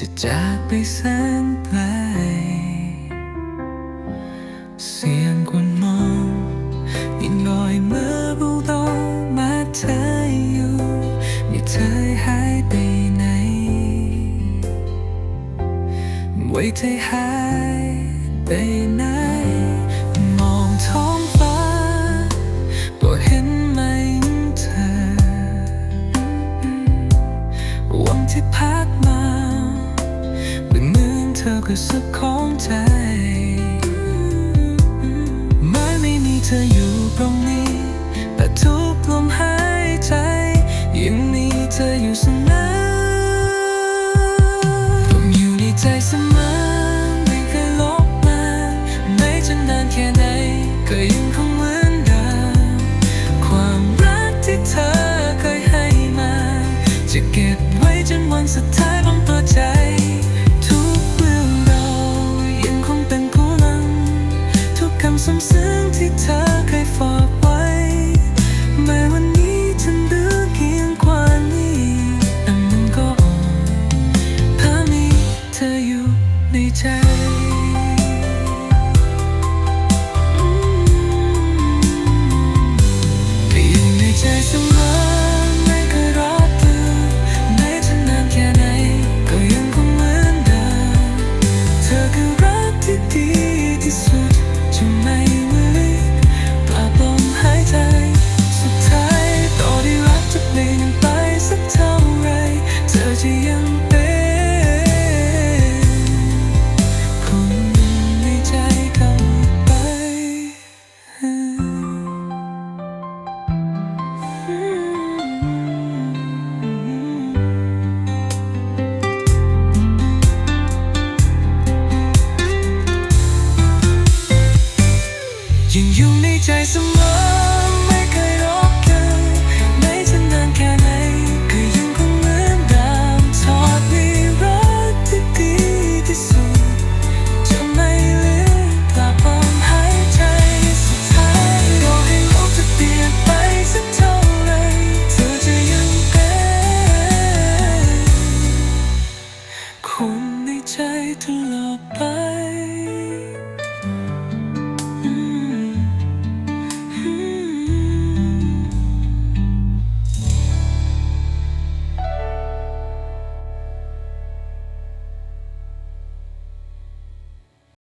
จะจากไปแสนไกลเสียงคนมองยิ่งลอยเมื่อบุกต้งมาเธออยู่ไม่เธอหายไปไหนไว้เธอหายไปไหน มือนเธอคือสุดของใจเมื่อไม่มีเธออยู่ตรงนี้ แต่ทุกลมหายใจ ยังมีเธออยู่เสมอผมอยู่ในใจเสมอไม่เคยลบมาไม่จะนานแค่ไหนก็ยังคงเหมือนเดิมความรักที่เธอเคยให้มา จะเก็บไว้จนวันสุดท้าย ซึ้งที่เธอ อยู่ในใจเสมอไม่เคยลบเธอแม้จะนานแค่ไหนก็ยังคงเหมือนเดิมทอดมีรัที่ดีที่สุดจะไม่ลือกลับลมหายใจสุดท้ายต่อให้ลกจะเปลี่ยไปสักเท่าไรเธอจะยังเป็นคนในใจตลอดไป